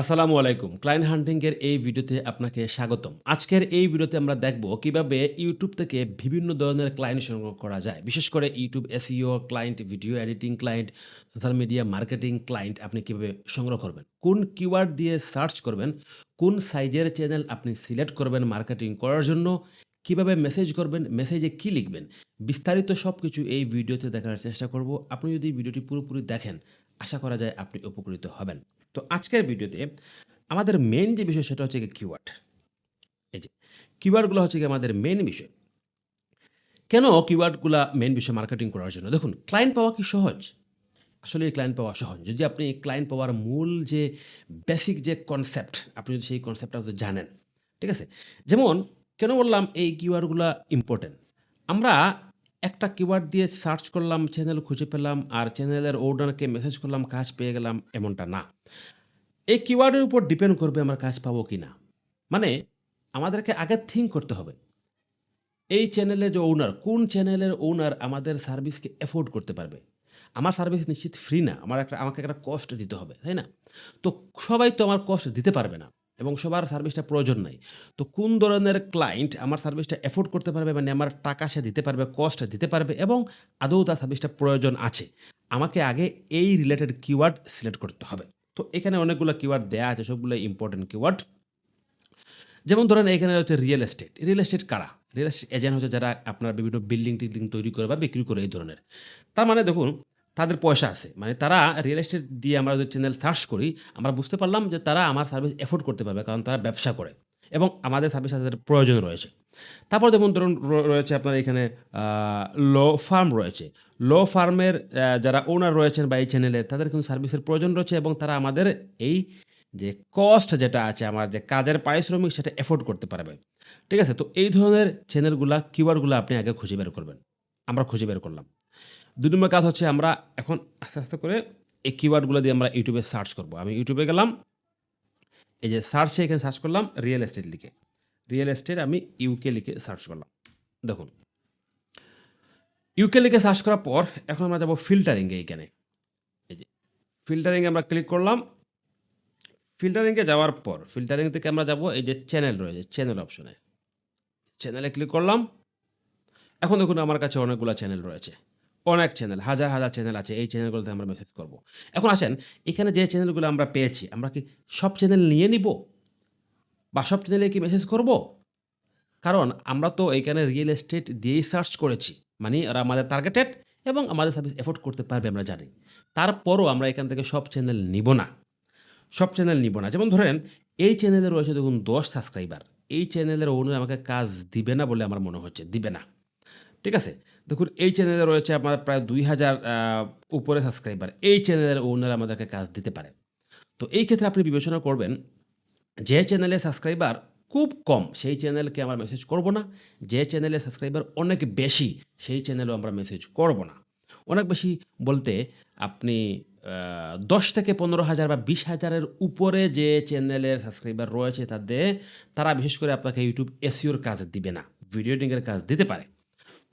আসসালামু আলাইকুম। ক্লায়েন্ট হান্টিংয়ের এই ভিডিওতে আপনাকে স্বাগতম। আজকের এই ভিডিওতে আমরা দেখব কীভাবে ইউটিউব থেকে বিভিন্ন ধরনের ক্লায়েন্ট সংগ্রহ করা যায়। বিশেষ করে YouTube SEO client video editing client social media marketing client আপনি কীভাবে সংগ্রহ করবেন, কোন কিওয়ার্ড দিয়ে সার্চ করবেন, কোন সাইজের চ্যানেল আপনি সিলেক্ট করবেন মার্কেটিং করার জন্য কীভাবে মেসেজ করবেন মেসেজে কি লিখবেন, বিস্তারিত সব কিছু এই ভিডিওতে দেখার চেষ্টা করব। আপনি যদি ভিডিওটি পুরোপুরি দেখেন, আশা করা যায় আপনি উপকৃত হবেন। তো আজকের ভিডিওতে আমাদের মেন যে বিষয় সেটা হচ্ছে কিওয়ার্ড এই যে কিওয়ার্ডগুলো হচ্ছে কি আমাদের মেন বিষয়। কেন কিওয়ার্ডগুলো মেন বিষয় মার্কেটিং করার জন্য? দেখুন ক্লায়েন্ট পাওয়া কি সহজ? আসলে ক্লায়েন্ট পাওয়া সহজ। যদি আপনি ক্লায়েন্ট পাওয়ার মূল যে বেসিক যে কনসেপ্ট আপনি যদি সেই কনসেপ্টটা জানেন, ঠিক আছে? যেমন কেন বললাম এই কিওয়ার্ডগুলো ইম্পর্টেন্ট আমরা একটা কিওয়ার্ড দিয়ে সার্চ করলাম চ্যানেল খুঁজে পেলাম, আর চ্যানেলের ওনারকে মেসেজ করলাম, কাজ পেয়ে গেলাম, এমনটা না। এই কিওয়ার্ডের উপর ডিপেন্ড করবে আমরা কাজ পাবো কি না মানে আমাদেরকে আগে থিঙ্ক করতে হবে। এই চ্যানেলের যে ওনার কোন চ্যানেলের ওনার আমাদের সার্ভিসকে এফোর্ড করতে পারবে? আমার সার্ভিস নিশ্চিত ফ্রি না, আমার একটা, আমাকে একটা কস্ট দিতে হবে, তাই না? তো সবাই তো আমার কস্ট দিতে পারবে না। এবং সবার সার্ভিসটা প্রয়োজন নাই। তো কোন ধরনের ক্লায়েন্ট আমার সার্ভিসটা এফোর্ড করতে পারবে মানে আমার টাকা সে দিতে পারবে কস্ট দিতে পারবে এবং আদৌ তার সার্ভিসটা প্রয়োজন আছে? আমাকে আগে এই রিলেটেড কিওয়ার্ড সিলেক্ট করতে হবে। তো এখানে অনেকগুলো কিওয়ার্ড দেওয়া আছে সবগুলো ইম্পর্টেন্ট কিওয়ার্ড যেমন ধরেন এখানে হচ্ছে রিয়েল এস্টেট রিয়েল এস্টেট কারা? রিয়েল এস্টেট এজেন্ট হচ্ছে যারা আপনার বিভিন্ন বিল্ডিং টিল্ডিং তৈরি করে বা বিক্রি করে এই ধরনের। তার মানে দেখুন তাদের পয়সা আছে। মানে তারা রিয়েল এস্টেট দিয়ে আমরা যদি চ্যানেল সার্চ করি, আমরা বুঝতে পারলাম যে তারা আমার সার্ভিস এফোর্ড করতে পারবে কারণ তারা ব্যবসা করে এবং আমাদের সার্ভিস তাদের প্রয়োজন রয়েছে। তারপর যেমন ধরুন রয়েছে আপনার এখানে ল ফার্ম রয়েছে। ল ফার্মের যারা ওনার রয়েছেন বা এই চ্যানেলে তাদের কিন্তু সার্ভিসের প্রয়োজন রয়েছে এবং তারা আমাদের এই যে কস্ট যেটা আছে, আমার যে কাজের পারিশ্রমিক সেটা এফোর্ড করতে পারবে। ঠিক আছে? তো এই ধরনের চ্যানেলগুলা কিওয়ার্ডগুলো আপনি আগে খুঁজে বের করবেন। আমরা খুঁজে বের করলাম। দুই নম্বর কাজ হচ্ছে আমরা এখন আস্তে আস্তে করে এই কিওয়ার্ডগুলো দিয়ে আমরা ইউটিউবে সার্চ করব। আমি ইউটিউবে গেলাম, এই যে সার্চে এখানে সার্চ করলাম রিয়েল এস্টেট লিখে। রিয়েল এস্টেট আমি ইউকে লিখে সার্চ করলাম। দেখুন ইউকে লিখে সার্চ করার পর এখন আমরা যাব ফিল্টারিংয়ে এইখানে এই যে ফিল্টারিংয়ে আমরা ক্লিক করলাম। ফিল্টারিংয়ে যাওয়ার পর ফিল্টারিং থেকে আমরা যাব এই যে চ্যানেল রয়েছে চ্যানেল অপশনে চ্যানেলে ক্লিক করলাম। এখন দেখুন আমার কাছে অনেকগুলো চ্যানেল রয়েছে। অনেক চ্যানেল হাজার হাজার চ্যানেল আছে, এই চ্যানেলগুলোতে আমরা মেসেজ করব। এখন আসেন, এখানে যে চ্যানেলগুলো আমরা পেয়েছি, আমরা কি সব চ্যানেল নিয়ে নিব? বা সব চ্যানেলে কি মেসেজ করব? কারণ আমরা তো এখানে রিয়েল এস্টেট দিয়েই সার্চ করেছি মানে ওরা আমাদের টার্গেটেড এবং আমাদের সার্ভিস এফোর্ড করতে পারবে, আমরা জানি। তারপরও আমরা এখান থেকে সব চ্যানেল নিব না। সব চ্যানেল নিব না। যেমন ধরেন, এই চ্যানেলে রয়েছে দেখুন দশ সাবস্ক্রাইবার এই চ্যানেলের ওনার আমাকে কাজ দিবে না বলে আমার মনে হচ্ছে, দিবে না। ঠিক আছে? দেখুন, এই চ্যানেলে রয়েছে আপনার প্রায় দুই হাজার উপরে সাবস্ক্রাইবার এই চ্যানেলের ওনার আমাদেরকে কাজ দিতে পারে। তো এই ক্ষেত্রে আপনি বিবেচনা করবেন, যে চ্যানেলে সাবস্ক্রাইবার খুব কম, সেই চ্যানেলকে আমরা মেসেজ করব না। যে চ্যানেলে সাবস্ক্রাইবার অনেক বেশি, সেই চ্যানেলও আমরা মেসেজ করব না। অনেক বেশি বলতে আপনি দশ থেকে পনেরো হাজার বা বিশ হাজারের উপরে যে চ্যানেলের সাবস্ক্রাইবার রয়েছে তাদের, তারা বিশেষ করে আপনাকে ইউটিউব এসিওর কাজ দিবে না ভিডিও এডিটিংয়ের কাজ দিতে পারে।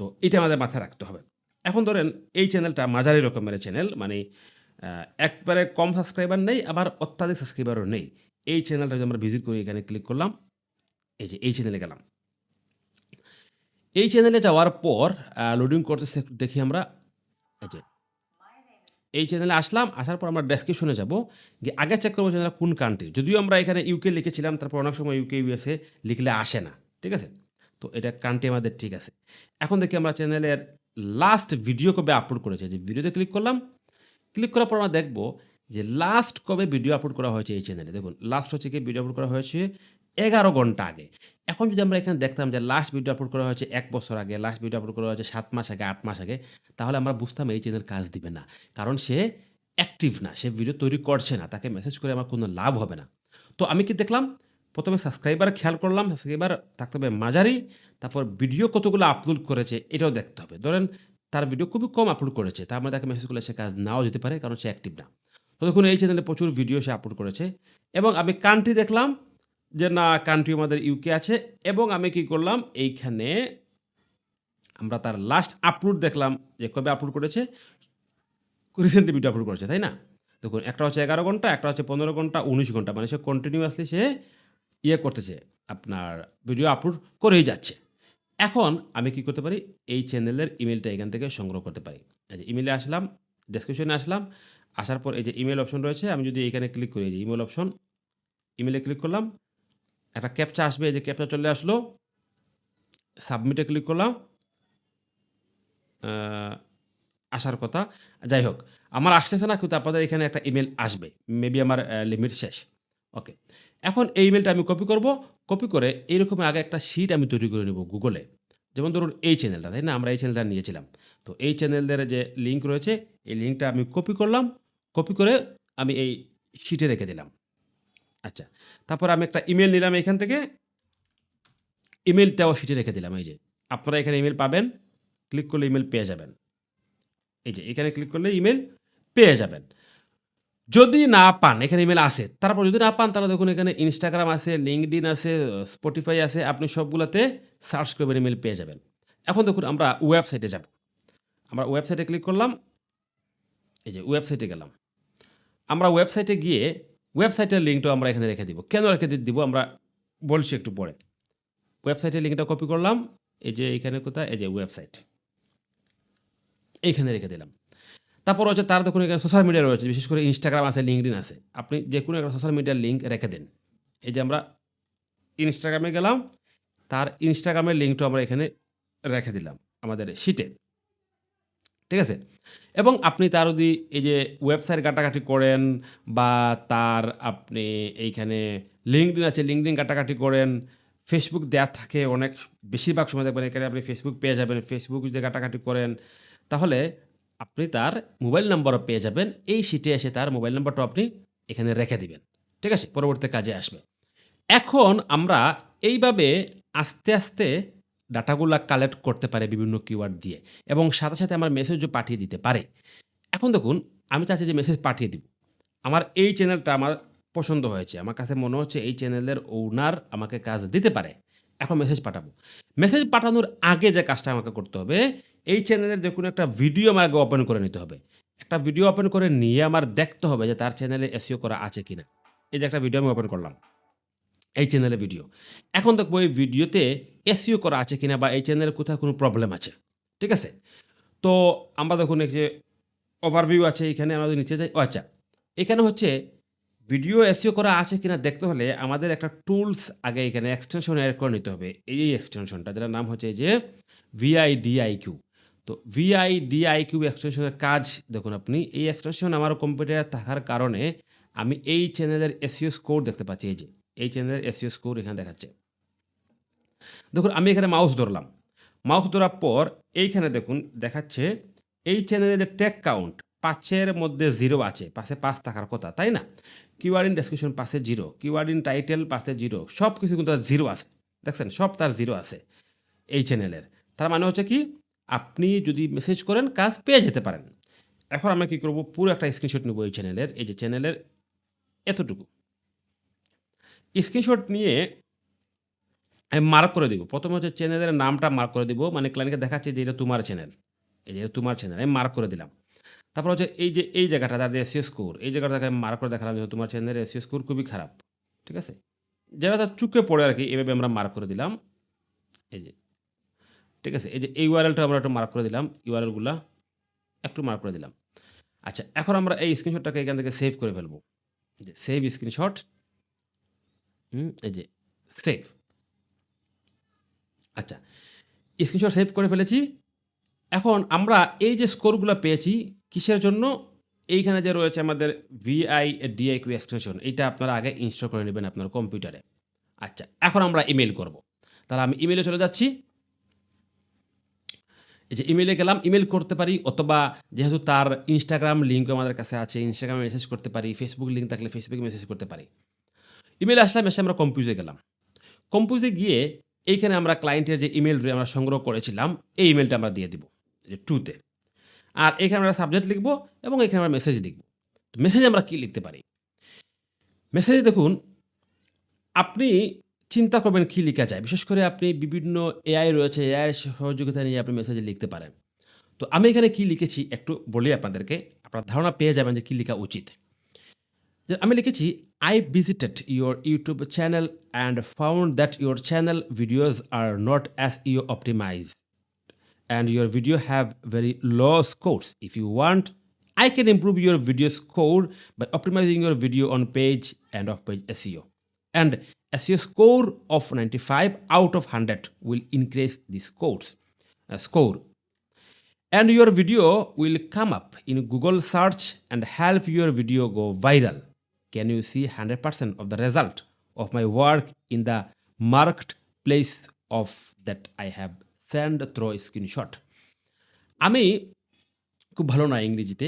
তো এটা আমাদের মাথায় রাখতে হবে। এখন ধরেন এই চ্যানেলটা মাঝারি রকমের চ্যানেল মানে একবারে কম সাবস্ক্রাইবার নেই, আবার অত্যাধিক সাবস্ক্রাইবারও নেই। এই চ্যানেলটা যদি আমরা ভিজিট করি, এখানে ক্লিক করলাম, এই যে এই চ্যানেলে গেলাম। এই চ্যানেলে যাওয়ার পর লোডিং একটু দেখি আমরা, এই যে, এই চ্যানেলে আসলাম, আসার পর আমরা ডেসক্রিপশনে যাব, গিয়ে আগে চেক করব চ্যানেল কোন কান্ট্রি যদিও আমরা এখানে ইউকে লিখেছিলাম, তারপর অনেক সময় ইউকে ইউএসএ লিখলে আসে না, ঠিক আছে? তো এটা কান্ট্রি আমাদের ঠিক আছে। এখন দেখি আমরা চ্যানেলের লাস্ট ভিডিও কবে আপলোড করেছে। যে ভিডিওতে ক্লিক করলাম ক্লিক করার পর আমরা দেখব যে লাস্ট কবে ভিডিও আপলোড করা হয়েছে এই চ্যানেলে দেখুন লাস্ট হচ্ছে কি? ভিডিও আপলোড করা হয়েছে এগারো ঘণ্টা আগে। এখন যদি আমরা এখানে দেখতাম যে লাস্ট ভিডিও আপলোড করা হয়েছে এক বছর আগে লাস্ট ভিডিও আপলোড করা হয়েছে সাত মাস আগে, আট মাস আগে, তাহলে আমরা বুঝতাম এই চ্যানেল কাজ দিবে না। কারণ সে অ্যাক্টিভ না, সে ভিডিও তৈরি করছে না, তাকে মেসেজ করে আমার কোনো লাভ হবে না। তো আমি কি দেখলাম? প্রথমে সাবস্ক্রাইবার খেয়াল করলাম সাবস্ক্রাইবার থাকতে হবে মাঝারি তারপর ভিডিও কতগুলো আপলোড করেছে এটাও দেখতে হবে ধরেন তার ভিডিও খুবই কম আপলোড করেছে তার মানে তাকে মেসেজ করলে সে কাজ নাও যেতে পারে কারণ সে অ্যাক্টিভ না তো দেখুন এই চ্যানেলে প্রচুর ভিডিও সে আপলোড করেছে এবং আমি কান্ট্রি দেখলাম যে না কান্ট্রি আমাদের ইউকে আছে এবং আমি কি করলাম এইখানে আমরা তার লাস্ট আপলোড দেখলাম যে কবে আপলোড করেছে রিসেন্টলি ভিডিও আপলোড করেছে তাই না দেখুন একটা হচ্ছে ১১ ঘণ্টা, একটা হচ্ছে ১৫ ঘণ্টা, ১৯ ঘণ্টা। মানে সে কন্টিনিউয়াসলি সে ইয়ে করতেছে, আপনার ভিডিও আপলোড করেই যাচ্ছে। এখন আমি কি করতে পারি? এই চ্যানেলের ইমেলটা এখান থেকে সংগ্রহ করতে পারি। যে ইমেইলে আসলাম, ডেসক্রিপশনে আসলাম। আসার পর এই যে ইমেল অপশন রয়েছে, আমি যদি এখানে ক্লিক করি, যে ইমেইল অপশন, ইমেলে ক্লিক করলাম। একটা ক্যাপচা আসবে, এই যে ক্যাপচা চলে আসলো। সাবমিটে ক্লিক করলাম। আসার কথা। যাই হোক, আমার আসতেছে না কিন্তু আপনাদের এখানে একটা ইমেল আসবে। মেবি আমার লিমিট শেষ। ওকে। এখন এই ইমেইলটা আমি কপি করব। কপি করে এইরকম আগে একটা শিট আমি তৈরি করে নেব গুগলে। যেমন ধরুন এই চ্যানেলটা, তাই না? আমরা এই চ্যানেলটা নিয়েছিলাম। তো এই চ্যানেলের যে লিঙ্ক রয়েছে, এই লিঙ্কটা আমি কপি করলাম। কপি করে আমি এই শিটে রেখে দিলাম। আচ্ছা। তারপর আমি একটা ইমেল নিলাম এখান থেকে। ইমেলটাও শিটে রেখে দিলাম এই যে। আপনারা এখানে ইমেল পাবেন। ক্লিক করলে ইমেল পেয়ে যাবেন। এই যে এখানে ক্লিক করলে ইমেল পেয়ে যাবেন। যদি না পান, এখানে ইমেল আছে। তারপর যদি না পান তাহলে দেখুন এখানে ইনস্টাগ্রাম আছে, LinkedIn আছে, স্পটিফাই আছে। আপনি সবগুলোতে সার্চ করবেন ইমেল পেয়ে যাবেন। এখন দেখুন আমরা ওয়েবসাইটে যাব। আমরা ওয়েবসাইটে ক্লিক করলাম। এই যে ওয়েবসাইটে গেলাম। আমরা ওয়েবসাইটে গিয়ে ওয়েবসাইটের লিঙ্কটাও আমরা এখানে রেখে দিব। কেন রেখে দিব আমরা বলছি একটু পরে। ওয়েবসাইটের লিঙ্কটা কপি করলাম। এই যে এখানে কোথায়? এই যে ওয়েবসাইট। এইখানে রেখে দিলাম। তারপর হচ্ছে তার দেখুন এখানে সোশ্যাল মিডিয়া রয়েছে। বিশেষ করে ইনস্টাগ্রাম আছে, LinkedIn আছে। আপনি যে কোনো একটা সোশ্যাল মিডিয়ার লিঙ্ক রেখে দেন। এই যে আমরা ইনস্টাগ্রামে গেলাম। তার ইনস্টাগ্রামের এর লিঙ্কটাও আমরা এখানে রেখে দিলাম আমাদের শিটে। ঠিক আছে? এবং আপনি তার যদি এই যে ওয়েবসাইট ঘাটাঘাটি করেন বা তার আপনি এইখানে LinkedIn আছে, LinkedIn ঘাটাঘাটি করেন। ফেসবুক দেওয়া থাকে অনেক বেশিরভাগ সময় দেখবেন এখানে আপনি ফেসবুক পেয়ে যাবেন। ফেসবুক যদি ঘাটাঘাটি করেন, তাহলে আপনি তার মোবাইল নাম্বারও পেয়ে যাবেন। এই শিটে এসে তার মোবাইল নাম্বারটাও আপনি এখানে রেখে দিবেন। ঠিক আছে? পরবর্তী কাজে আসবে। এখন আমরা এইভাবে আস্তে, আস্তে ডাটাগুলা কালেক্ট করতে পারে বিভিন্ন কিওয়ার্ড দিয়ে এবং সাথে, সাথে আমার মেসেজও পাঠিয়ে দিতে পারে। এখন দেখুন আমি চাচ্ছি যে মেসেজ পাঠিয়ে দিব। আমার এই চ্যানেলটা আমার পছন্দ হয়েছে। আমার কাছে মনে হচ্ছে এই চ্যানেলের ওনার আমাকে কাজ দিতে পারে। এখন মেসেজ পাঠাবো। মেসেজ পাঠানোর আগে যে কাজটা আমাকে করতে হবে, এই চ্যানেলের যেকোনো একটা ভিডিও আমার আগে ওপেন করে নিতে হবে। একটা ভিডিও ওপেন করে নিয়ে আমার দেখতে হবে যে তার চ্যানেলে এসিও করা আছে কিনা। এই যে একটা ভিডিও আমি ওপেন করলাম। এই চ্যানেলে ভিডিও। এখন দেখব এই ভিডিওতে এসিও করা আছে কিনা বা এই চ্যানেলে কোথাও কোনো প্রবলেম আছে। ঠিক আছে? তো আমরা দেখুন এই যে ওভারভিউ আছে এখানে আমরা নিচে যাই ও আচ্ছা। এখানে হচ্ছে ভিডিও এসিও করা আছে কিনা দেখতে হলে আমাদের একটা টুলস আগে এখানে এক্সটেনশন এড করে নিতে হবে। এই এক্সটেনশনটা যেটার নাম হচ্ছে যে VIDIQ। তো VIDIQ এক্সটেনশনের কাজ দেখুন আপনি এই এক্সটেনশন আমার কম্পিউটারে থাকার কারণে আমি এই চ্যানেলের এসইও স্কোর দেখতে পাচ্ছি এই যে। এই চ্যানেলের এসইও স্কোর এখানে দেখাচ্ছে। দেখুন আমি এখানে মাউস ধরলাম। মাউস ধরার পর এইখানে দেখুন দেখাচ্ছে এই চ্যানেলের যে ট্যাগ কাউন্ট পাঁচের মধ্যে জিরো আছে। পাশে ৫ থাকার কথা, তাই না? কিওয়ার্ড ইন ডেসক্রিপশন পাশে জিরো কিওয়ার্ড ইন টাইটেল পাশে জিরো সব কিছু কিন্তু তার জিরো আছে। দেখছেন? সব তার জিরো আছে এই চ্যানেলের। তার মানে হচ্ছে কি, আপনি যদি মেসেজ করেন, কাজ পেয়ে যেতে পারেন। এখন আমরা কি করব, পুরো একটা স্ক্রিনশট নিব এই চ্যানেলের। এই যে চ্যানেলের এতটুকু। স্ক্রিনশট নিয়ে আমি মার্ক করে দিব। প্রথমে হচ্ছে চ্যানেলের নামটা মার্ক করে দিব। মানে ক্লায়েন্টকে দেখাচ্ছে যে এটা তোমার চ্যানেল। এই যে তোমার চ্যানেল। আমি মার্ক করে দিলাম। তারপর হচ্ছে এই যে এই জায়গাটা তাদের এসইও স্কোর এই জায়গাটাকে মার্ক করে দেখালাম যে তোমার চ্যানেলের এসইও স্কোর খুবই খারাপ। ঠিক আছে? তার চুকে পড়ে আর কি এভাবে আমরা মার্ক করে দিলাম। এই যে। ঠিক আছে? এই যে এই URLটা আমরা একটু মার্ক করে দিলাম। URL গুলা একটু মার্ক করে দিলাম। আচ্ছা এখন আমরা এই স্ক্রিনশটটাকে এখান থেকে সেভ করে ফেলব। যে সেভ স্ক্রিনশট। হুম, এই যে সেভ। আচ্ছা। স্ক্রিনশট সেভ করে ফেলেছি। এখন আমরা এই যে স্কোরগুলো পেয়েছি কিসের জন্য? এইখানে যে রয়েছে আমাদের ভিআই VIDIQ এক্সটেনশন এটা আপনারা আগে ইনস্টল করে নেবেন আপনার কম্পিউটারে। আচ্ছা এখন আমরা ইমেল করব। তাহলে আমি ইমেলে চলে যাচ্ছি। এই যে ইমেলে গেলাম। ইমেল করতে পারি অথবা যেহেতু তার ইনস্টাগ্রাম লিঙ্কও আমাদের কাছে আছে। ইনস্টাগ্রামে মেসেজ করতে পারি। ফেসবুক লিঙ্ক থাকলে ফেসবুকে মেসেজ করতে পারি। ইমেল আসলাম, এসে আমরা কম্পোজে গেলাম। কম্পোজে গিয়ে এইখানে আমরা ক্লায়েন্টের যে ইমেইল আমরা সংগ্রহ করেছিলাম, এই ইমেলটা আমরা দিয়ে দিব। যে টু তে। আর এখানে আমরা সাবজেক্ট লিখব এবং এখানে আমরা মেসেজ লিখব। তো মেসেজে আমরা কি লিখতে পারি? মেসেজে দেখুন, আপনি চিন্তা করবেন কি লিখা যায়। বিশেষ করে আপনি বিভিন্ন এআই রয়েছে। এআইয়ের সহযোগিতা নিয়ে আপনি মেসেজে লিখতে পারেন। তো আমি এখানে কি লিখেছি একটু বলি আপনাদেরকে। আপনার ধারণা পেয়ে যাবেন যে কি লিখা উচিত। আমি লিখেছি I visited your YouTube channel and found that your channel videos are not as you optimize and your video have very low scores. If you want, I can improve your video score by optimizing your video on page and off page SEO. And SEO score of 95 out of 100 will increase the scores uh, score. And your video will come up in Google search and help your video go viral. Can you see 100% of the result of my work in the marked place of that I have sent through screenshot. আমি খুব ভালো না ইংরেজিতে,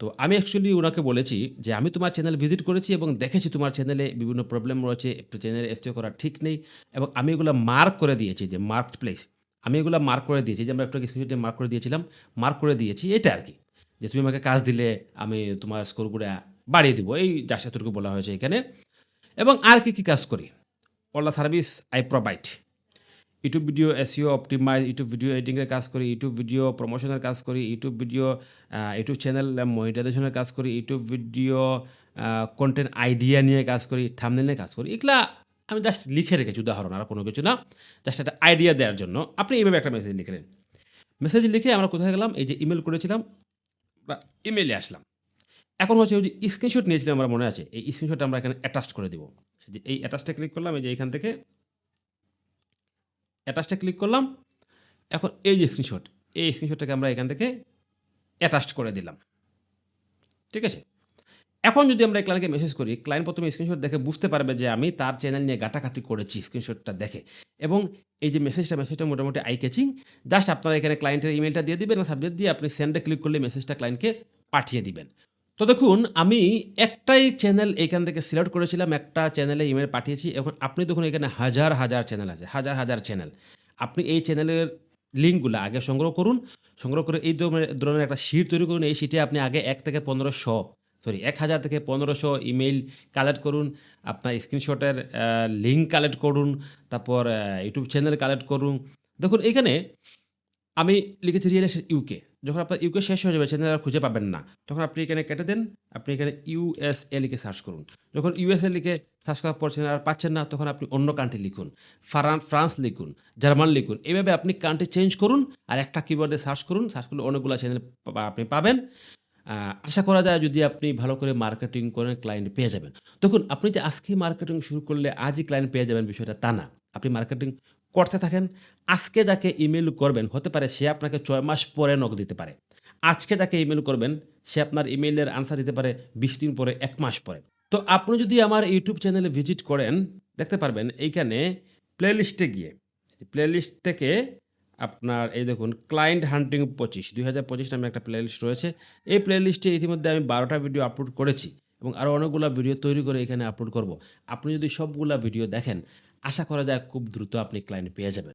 তো আমি actually ওনাকে বলেছি যে আমি তোমার চ্যানেল ভিজিট করেছি এবং দেখেছি তোমার চ্যানেলে বিভিন্ন প্রবলেম রয়েছে চ্যানেলে এসটিও করা ঠিক নেই এবং আমি এগুলো মার্ক করে দিয়েছি যে মার্কড প্লেস আমি এগুলো মার্ক করে দিয়েছি যে আমরা একটু স্ক্রিনশটে মার্ক করে দিয়েছিলাম মার্ক করে দিয়েছি, এটা আর কি যে তুমি আমাকে কাজ দিলে আমি তোমার স্কোরগুলো বাড়িয়ে দিব, এই যার এতটুকু বলা হয়েছে এখানে। এবং আর কি কি কাজ করি? All the service I provide YouTube video SEO optimize YouTube video এডিটিংয়ের কাজ করি ইউটিউব ভিডিও প্রমোশনের কাজ করি ইউটিউব ভিডিও ইউটিউব চ্যানেল মনিটাইজেশনের কাজ করি ইউটিউব ভিডিও কন্টেন্ট আইডিয়া নিয়ে কাজ করি থামনেল নিয়ে কাজ করি, এগুলা আমি জাস্ট লিখে রেখেছি, উদাহরণ আর কোনো কিছু না। জাস্ট একটা আইডিয়া দেওয়ার জন্য। আপনি এইভাবে একটা মেসেজ লিখলেন মেসেজ লিখে আমরা কোথায় গেলাম? এই যে ইমেল করেছিলাম, বা ইমেলে আসলাম। এখন হচ্ছে ওই যে স্ক্রিনশট নিয়েছিলাম, আমার মনে আছে। এই স্ক্রিনশটটা আমরা এখানে অ্যাটাচ করে দেবো। এই অ্যাটাচটা ক্লিক করলাম, এই যে এখান থেকে অ্যাটাচটা ক্লিক করলাম। এখন এই যে স্ক্রিনশট এই স্ক্রিনশটটাকে আমরা এখান থেকে অ্যাটাচ করে দিলাম। ঠিক আছে? এখন যদি আমরা ক্লায়েন্টকে মেসেজ করি ক্লায়েন্ট প্রথমে স্ক্রিনশট দেখে বুঝতে পারবে যে আমি তার চ্যানেল নিয়ে ঘাটাঘাটি করেছি স্ক্রিনশটটা দেখে। এবং এই যে মেসেজটা মেসেজটা মোটামুটি আই ক্যাচিং জাস্ট আপনারা এখানে ক্লায়েন্টের ইমেলটা দিয়ে দিবেন সাবজেক্ট দিয়ে আপনি সেন্ডে ক্লিক করলে মেসেজটা ক্লায়েন্টকে পাঠিয়ে দিবেন। তো দেখুন, আমি একটাই চ্যানেল এখান থেকে সিলেক্ট করেছিলাম, একটা চ্যানেলে ইমেল পাঠিয়েছি। এখন আপনি দেখুন, এখানে হাজার হাজার চ্যানেল আছে, হাজার হাজার চ্যানেল আপনি এই চ্যানেলের লিঙ্কগুলো আগে সংগ্রহ করুন, সংগ্রহ করে এই ধরনের- একটা শিট তৈরি করুন। এই শিটে আপনি আগে এক থেকে পনেরোশো সরি এক হাজার থেকে পনেরোশো ইমেইল কালেক্ট করুন, আপনার স্ক্রিনশটের লিঙ্ক কালেক্ট করুন, তারপর ইউটিউব চ্যানেল কালেক্ট করুন। দেখুন, এখানে আমি লিখেছি রিয়েল ইউকে যখন আপনার ইউকে শেষ হয়ে যাবে চ্যানেল আর খুঁজে পাবেন না। তখন আপনি এখানে কেটে দেন, আপনি এখানে ইউএসএ লিখে সার্চ করুন। যখন ইউএসএ লিখে সার্চ করার পর চ্যানেল আর পাচ্ছেন না, তখন আপনি অন্য কান্ট্রি লিখুন। ফ্রান্স ফ্রান্স লিখুন, জার্মান লিখুন। এইভাবে আপনি কান্ট্রি চেঞ্জ করুন আর একটা কিবোর্ডে সার্চ করুন। সার্চ করলে অনেকগুলো চ্যানেল আপনি পাবেন। আশা করা যায় যদি আপনি ভালো করে মার্কেটিং করেন ক্লায়েন্ট পেয়ে যাবেন। দেখুন, আপনি যে আজকেই মার্কেটিং শুরু করলে আজই ক্লায়েন্ট পেয়ে যাবেন বিষয়টা তা না। আপনি মার্কেটিং করতে থাকেন, আজকে যাকে ইমেল করবেন, হতে পারে সে আপনাকে ছয় মাস পরে নক দিতে পারে। আজকে যাকে ইমেল করবেন, সে আপনার ইমেলের আনসার দিতে পারে বিশ দিন পরে, এক মাস পরে। তো আপনি যদি আমার ইউটিউব চ্যানেলে ভিজিট করেন, দেখতে পারবেন এইখানে প্লেলিস্টে গিয়ে প্লেলিস্ট থেকে আপনার এই দেখুন ক্লায়েন্ট হান্টিং পঁচিশ, দুই হাজার পঁচিশ নামে একটা প্লেলিস্ট রয়েছে। এই প্লেলিস্টে ইতিমধ্যে আমি বারোটা ভিডিও আপলোড করেছি এবং আরও অনেকগুলো ভিডিও তৈরি করে এখানে আপলোড করব। আপনি যদি সবগুলা ভিডিও দেখেন আশা করা যায় খুব দ্রুত আপনি ক্লায়েন্ট পেয়ে যাবেন।